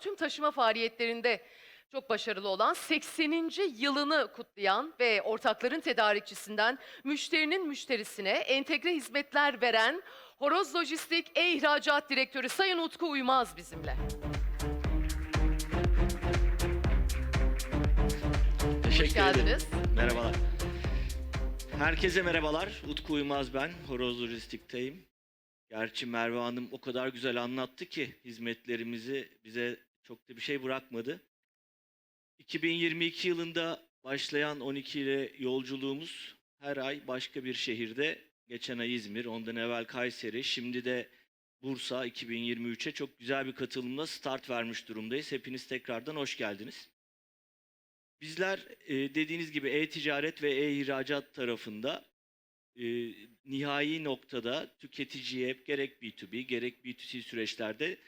tüm taşıma faaliyetlerinde çok başarılı olan 80. yılını kutlayan ve ortakların tedarikçisinden müşterinin müşterisine entegre hizmetler veren Horoz Lojistik E-İhracat Direktörü Sayın Utku Uymaz bizimle. Teşekkür Hoş geldiniz. ederim. Merhabalar. Herkese merhabalar. Utku Uymaz ben. Horoz Lojistik'teyim. Gerçi Merve Hanım o kadar güzel anlattı ki hizmetlerimizi bize çok da bir şey bırakmadı. 2022 yılında başlayan 12 ile yolculuğumuz her ay başka bir şehirde. Geçen ay İzmir, ondan evvel Kayseri, şimdi de Bursa 2023'e çok güzel bir katılımla start vermiş durumdayız. Hepiniz tekrardan hoş geldiniz. Bizler e, dediğiniz gibi e-ticaret ve e-ihracat tarafında e, nihai noktada tüketiciye gerek B2B gerek B2C süreçlerde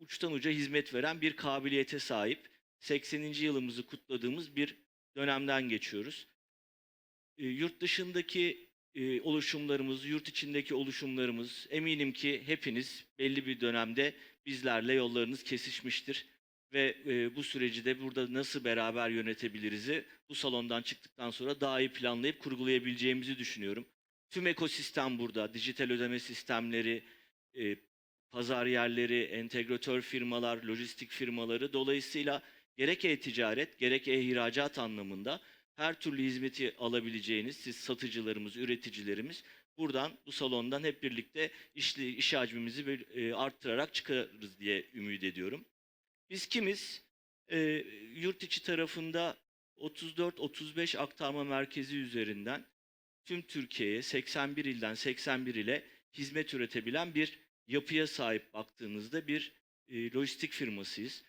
uçtan uca hizmet veren bir kabiliyete sahip 80. yılımızı kutladığımız bir dönemden geçiyoruz. E, yurt dışındaki e, oluşumlarımız, yurt içindeki oluşumlarımız eminim ki hepiniz belli bir dönemde bizlerle yollarınız kesişmiştir ve e, bu süreci de burada nasıl beraber yönetebiliriz'i bu salondan çıktıktan sonra daha iyi planlayıp kurgulayabileceğimizi düşünüyorum. Tüm ekosistem burada, dijital ödeme sistemleri, e, pazar yerleri, entegratör firmalar, lojistik firmaları dolayısıyla gerek e-ticaret gerek e-ihracat anlamında her türlü hizmeti alabileceğiniz siz satıcılarımız, üreticilerimiz buradan bu salondan hep birlikte işli, iş hacmimizi bir, e, arttırarak çıkarız diye ümit ediyorum. Biz kimiz? Ee, yurt içi tarafında 34-35 aktarma merkezi üzerinden tüm Türkiye'ye 81 ilden 81 ile hizmet üretebilen bir yapıya sahip baktığınızda bir e, lojistik firmasıyız.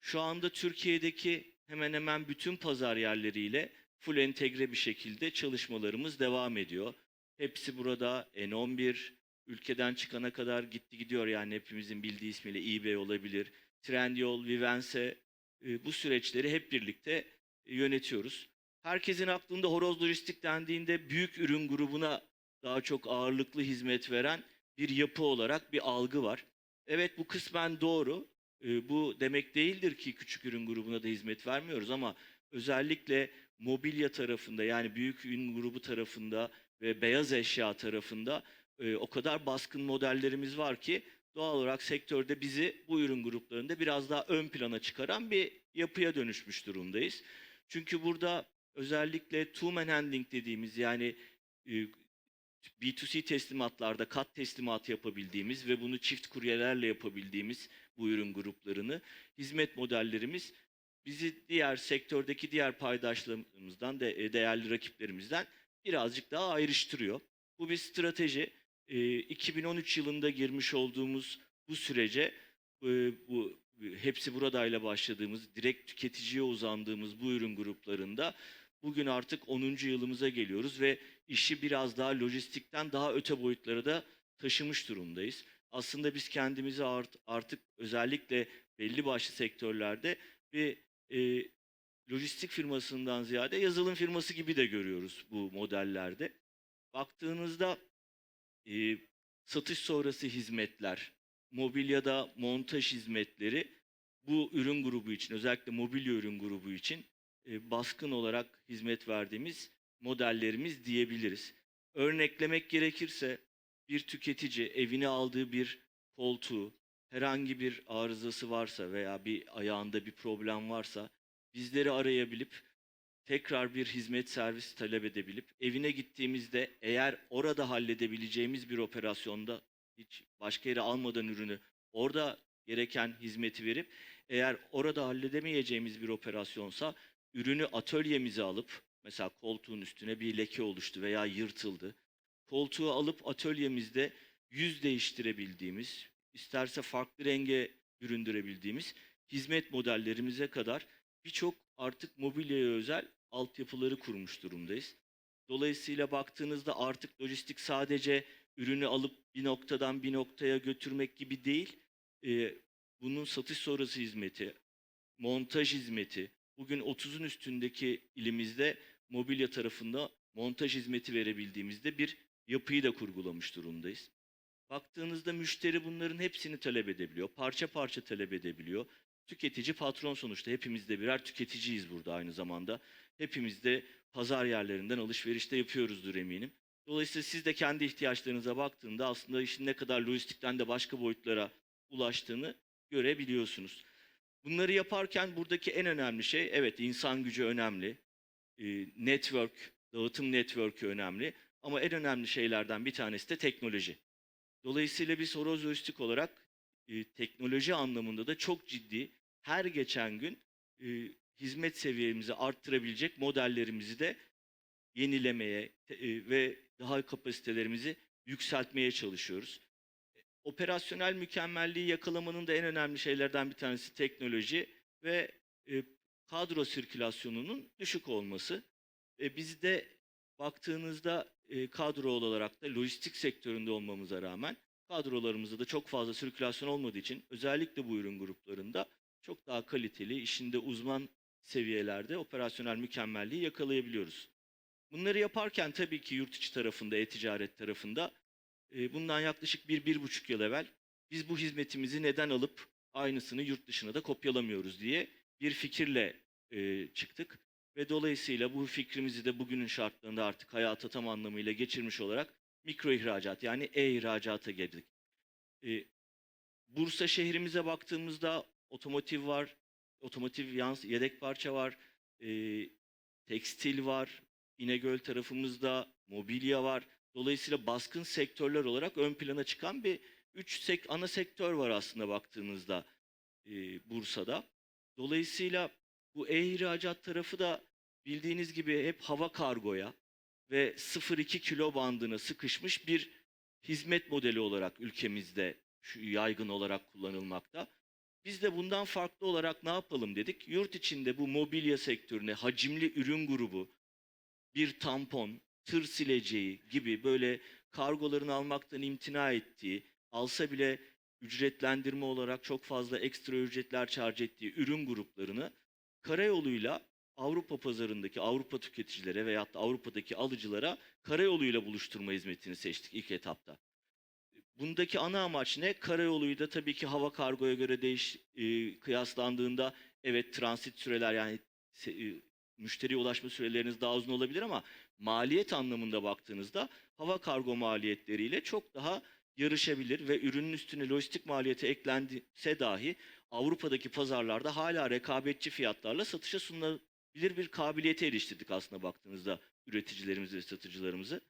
Şu anda Türkiye'deki hemen hemen bütün pazar yerleriyle full entegre bir şekilde çalışmalarımız devam ediyor. Hepsi burada N11, ülkeden çıkana kadar gitti gidiyor yani hepimizin bildiği ismiyle eBay olabilir. Trendyol, Vivense e, bu süreçleri hep birlikte e, yönetiyoruz. Herkesin aklında horoz lojistik dendiğinde büyük ürün grubuna daha çok ağırlıklı hizmet veren bir yapı olarak bir algı var. Evet bu kısmen doğru. E, bu demek değildir ki küçük ürün grubuna da hizmet vermiyoruz ama özellikle mobilya tarafında yani büyük ürün grubu tarafında ve beyaz eşya tarafında e, o kadar baskın modellerimiz var ki doğal olarak sektörde bizi bu ürün gruplarında biraz daha ön plana çıkaran bir yapıya dönüşmüş durumdayız. Çünkü burada özellikle two man handling dediğimiz yani e, B2C teslimatlarda kat teslimatı yapabildiğimiz ve bunu çift kuryelerle yapabildiğimiz bu ürün gruplarını hizmet modellerimiz bizi diğer sektördeki diğer paydaşlarımızdan de e, değerli rakiplerimizden birazcık daha ayrıştırıyor. Bu bir strateji. E, 2013 yılında girmiş olduğumuz bu sürece e, bu hepsi buradayla başladığımız, direkt tüketiciye uzandığımız bu ürün gruplarında bugün artık 10. yılımıza geliyoruz ve işi biraz daha lojistikten daha öte boyutlara da taşımış durumdayız. Aslında biz kendimizi art, artık özellikle belli başlı sektörlerde bir e, lojistik firmasından ziyade yazılım firması gibi de görüyoruz bu modellerde. Baktığınızda e, satış sonrası hizmetler, mobilyada montaj hizmetleri bu ürün grubu için özellikle mobilya ürün grubu için e, baskın olarak hizmet verdiğimiz modellerimiz diyebiliriz. Örneklemek gerekirse bir tüketici evine aldığı bir koltuğu herhangi bir arızası varsa veya bir ayağında bir problem varsa bizleri arayabilip tekrar bir hizmet servisi talep edebilip evine gittiğimizde eğer orada halledebileceğimiz bir operasyonda hiç başka yere almadan ürünü orada gereken hizmeti verip eğer orada halledemeyeceğimiz bir operasyonsa ürünü atölyemize alıp mesela koltuğun üstüne bir leke oluştu veya yırtıldı. Koltuğu alıp atölyemizde yüz değiştirebildiğimiz, isterse farklı renge büründürebildiğimiz hizmet modellerimize kadar birçok artık mobilyaya özel altyapıları kurmuş durumdayız. Dolayısıyla baktığınızda artık lojistik sadece ürünü alıp bir noktadan bir noktaya götürmek gibi değil, e, bunun satış sonrası hizmeti, montaj hizmeti, bugün 30'un üstündeki ilimizde mobilya tarafında montaj hizmeti verebildiğimizde bir yapıyı da kurgulamış durumdayız. Baktığınızda müşteri bunların hepsini talep edebiliyor. Parça parça talep edebiliyor. tüketici patron sonuçta. Hepimiz de birer tüketiciyiz burada aynı zamanda. Hepimiz de pazar yerlerinden alışverişte yapıyoruzdur eminim. Dolayısıyla siz de kendi ihtiyaçlarınıza baktığında aslında işin ne kadar lojistikten de başka boyutlara ulaştığını görebiliyorsunuz. Bunları yaparken buradaki en önemli şey evet insan gücü önemli. e, Network, dağıtım network'ü önemli. Ama en önemli şeylerden bir tanesi de teknoloji. Dolayısıyla biz Horoz olarak e, teknoloji anlamında da çok ciddi her geçen gün e, hizmet seviyemizi arttırabilecek modellerimizi de yenilemeye e, ve daha kapasitelerimizi yükseltmeye çalışıyoruz. Operasyonel mükemmelliği yakalamanın da en önemli şeylerden bir tanesi teknoloji ve e, kadro sirkülasyonunun düşük olması. E, biz de baktığınızda e, kadro olarak da lojistik sektöründe olmamıza rağmen kadrolarımızda da çok fazla sirkülasyon olmadığı için özellikle bu ürün gruplarında çok daha kaliteli, işinde uzman seviyelerde operasyonel mükemmelliği yakalayabiliyoruz. Bunları yaparken tabii ki yurt içi tarafında, e-ticaret tarafında bundan yaklaşık bir, bir buçuk yıl evvel biz bu hizmetimizi neden alıp aynısını yurt dışına da kopyalamıyoruz diye bir fikirle e, çıktık. Ve dolayısıyla bu fikrimizi de bugünün şartlarında artık hayata tam anlamıyla geçirmiş olarak mikro ihracat yani e-ihracata girdik. E, Bursa şehrimize baktığımızda otomotiv var, otomotiv yans yedek parça var, e, tekstil var, İnegöl tarafımızda mobilya var. Dolayısıyla baskın sektörler olarak ön plana çıkan bir üç sek ana sektör var aslında baktığınızda e, Bursa'da. Dolayısıyla bu e-ihracat tarafı da bildiğiniz gibi hep hava kargoya ve 0-2 kilo bandına sıkışmış bir hizmet modeli olarak ülkemizde şu yaygın olarak kullanılmakta. Biz de bundan farklı olarak ne yapalım dedik. Yurt içinde bu mobilya sektörüne hacimli ürün grubu, bir tampon, tır sileceği gibi böyle kargoların almaktan imtina ettiği, alsa bile ücretlendirme olarak çok fazla ekstra ücretler charge ettiği ürün gruplarını karayoluyla Avrupa pazarındaki Avrupa tüketicilere veyahut da Avrupa'daki alıcılara karayoluyla buluşturma hizmetini seçtik ilk etapta. Bundaki ana amaç ne? Karayoluyla tabii ki hava kargoya göre değiş e, kıyaslandığında evet transit süreler yani e, müşteriye ulaşma süreleriniz daha uzun olabilir ama maliyet anlamında baktığınızda hava kargo maliyetleriyle çok daha yarışabilir ve ürünün üstüne lojistik maliyeti eklense dahi Avrupa'daki pazarlarda hala rekabetçi fiyatlarla satışa sunulabilir bir kabiliyete eriştirdik aslında baktığınızda üreticilerimizi ve satıcılarımızı.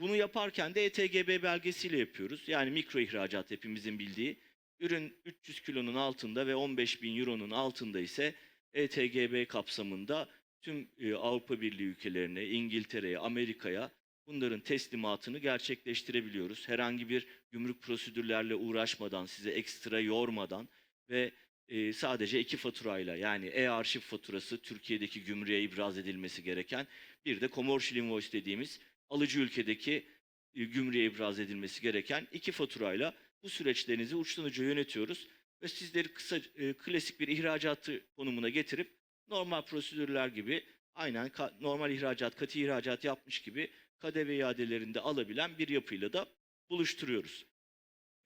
Bunu yaparken de ETGB belgesiyle yapıyoruz. Yani mikro ihracat hepimizin bildiği. Ürün 300 kilonun altında ve 15 bin euronun altında ise ETGB kapsamında tüm e, Avrupa Birliği ülkelerine, İngiltere'ye, Amerika'ya bunların teslimatını gerçekleştirebiliyoruz. Herhangi bir gümrük prosedürlerle uğraşmadan, size ekstra yormadan ve e, sadece iki faturayla yani e-arşiv faturası Türkiye'deki gümrüğe ibraz edilmesi gereken bir de commercial invoice dediğimiz alıcı ülkedeki e, gümrüğe ibraz edilmesi gereken iki faturayla bu süreçlerinizi uçtan uca yönetiyoruz ve sizleri kısa e, klasik bir ihracatı konumuna getirip normal prosedürler gibi aynen normal ihracat, katı ihracat yapmış gibi KDV iadelerinde alabilen bir yapıyla da buluşturuyoruz.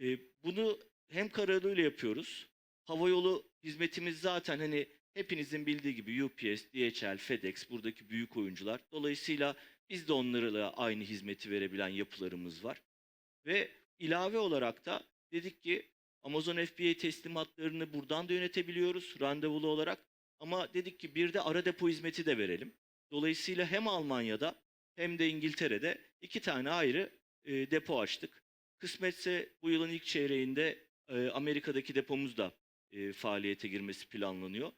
E, bunu hem karayoluyla yapıyoruz. Havayolu hizmetimiz zaten hani hepinizin bildiği gibi UPS, DHL, FedEx buradaki büyük oyuncular. Dolayısıyla biz de onlarla aynı hizmeti verebilen yapılarımız var. Ve ilave olarak da dedik ki Amazon FBA teslimatlarını buradan da yönetebiliyoruz randevulu olarak. Ama dedik ki bir de ara depo hizmeti de verelim. Dolayısıyla hem Almanya'da hem de İngiltere'de iki tane ayrı e, depo açtık. Kısmetse bu yılın ilk çeyreğinde e, Amerika'daki depomuz da e, faaliyete girmesi planlanıyor.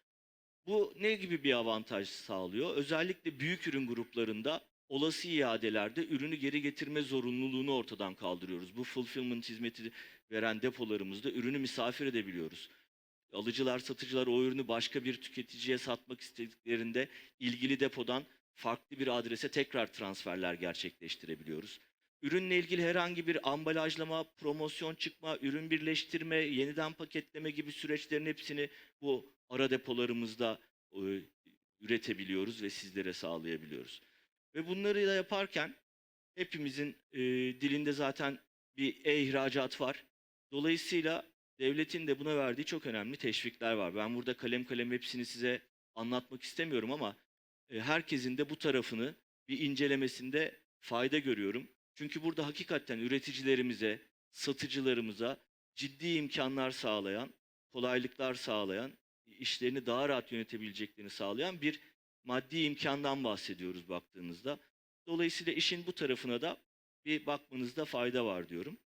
Bu ne gibi bir avantaj sağlıyor? Özellikle büyük ürün gruplarında olası iadelerde ürünü geri getirme zorunluluğunu ortadan kaldırıyoruz. Bu fulfillment hizmeti veren depolarımızda ürünü misafir edebiliyoruz. Alıcılar, satıcılar o ürünü başka bir tüketiciye satmak istediklerinde ilgili depodan farklı bir adrese tekrar transferler gerçekleştirebiliyoruz. Ürünle ilgili herhangi bir ambalajlama, promosyon çıkma, ürün birleştirme, yeniden paketleme gibi süreçlerin hepsini bu ara depolarımızda e, üretebiliyoruz ve sizlere sağlayabiliyoruz. Ve bunları da yaparken hepimizin e, dilinde zaten bir e-ihracat var. Dolayısıyla devletin de buna verdiği çok önemli teşvikler var. Ben burada kalem kalem hepsini size anlatmak istemiyorum ama e, herkesin de bu tarafını bir incelemesinde fayda görüyorum. Çünkü burada hakikaten üreticilerimize, satıcılarımıza ciddi imkanlar sağlayan, kolaylıklar sağlayan, işlerini daha rahat yönetebileceklerini sağlayan bir maddi imkandan bahsediyoruz baktığınızda. Dolayısıyla işin bu tarafına da bir bakmanızda fayda var diyorum.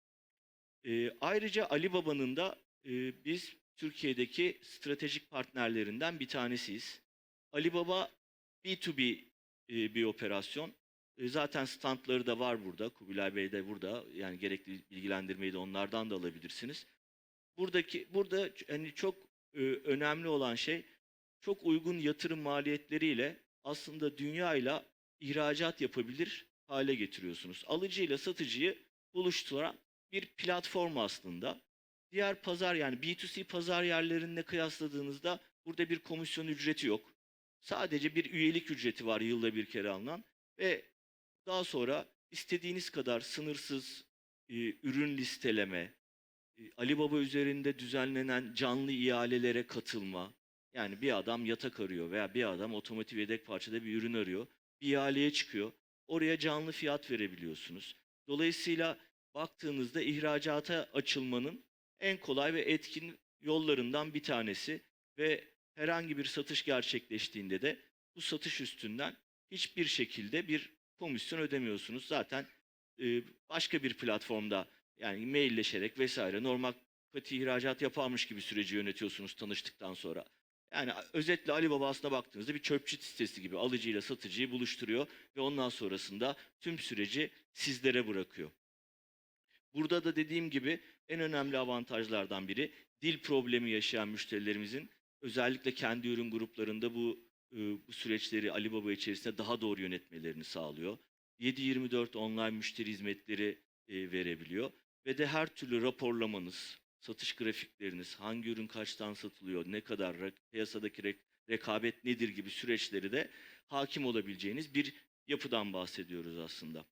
Ee, ayrıca Ali Baba'nın da e, biz Türkiye'deki stratejik partnerlerinden bir tanesiyiz. Ali Baba B2B e, bir operasyon. E, zaten standları da var burada. Kubilay Bey de burada. Yani gerekli bilgilendirmeyi de onlardan da alabilirsiniz. Buradaki burada hani çok e, önemli olan şey çok uygun yatırım maliyetleriyle aslında dünyayla ihracat yapabilir hale getiriyorsunuz. Alıcıyla satıcıyı buluşturan bir platform aslında. Diğer pazar yani B2C pazar yerlerine kıyasladığınızda burada bir komisyon ücreti yok. Sadece bir üyelik ücreti var yılda bir kere alınan ve daha sonra istediğiniz kadar sınırsız e, ürün listeleme, e, Ali Baba üzerinde düzenlenen canlı ihalelere katılma. Yani bir adam yatak arıyor veya bir adam otomotiv yedek parçada bir ürün arıyor. Bir ihaleye çıkıyor. Oraya canlı fiyat verebiliyorsunuz. Dolayısıyla baktığınızda ihracata açılmanın en kolay ve etkin yollarından bir tanesi ve herhangi bir satış gerçekleştiğinde de bu satış üstünden hiçbir şekilde bir komisyon ödemiyorsunuz. Zaten e, başka bir platformda yani mailleşerek vesaire normal katı ihracat yaparmış gibi süreci yönetiyorsunuz tanıştıktan sonra. Yani özetle Ali Baba aslında baktığınızda bir çöpçü sitesi gibi alıcıyla satıcıyı buluşturuyor ve ondan sonrasında tüm süreci sizlere bırakıyor. Burada da dediğim gibi en önemli avantajlardan biri dil problemi yaşayan müşterilerimizin özellikle kendi ürün gruplarında bu e, bu süreçleri Ali Baba içerisinde daha doğru yönetmelerini sağlıyor. 7/24 online müşteri hizmetleri e, verebiliyor ve de her türlü raporlamanız, satış grafikleriniz, hangi ürün kaçtan satılıyor, ne kadar piyasadaki re- rekabet nedir gibi süreçleri de hakim olabileceğiniz bir yapıdan bahsediyoruz aslında.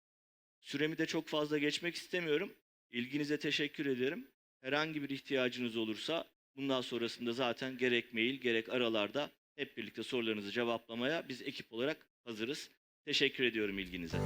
Süremi de çok fazla geçmek istemiyorum. İlginize teşekkür ederim. Herhangi bir ihtiyacınız olursa bundan sonrasında zaten gerek mail gerek aralarda hep birlikte sorularınızı cevaplamaya biz ekip olarak hazırız. Teşekkür ediyorum ilginize.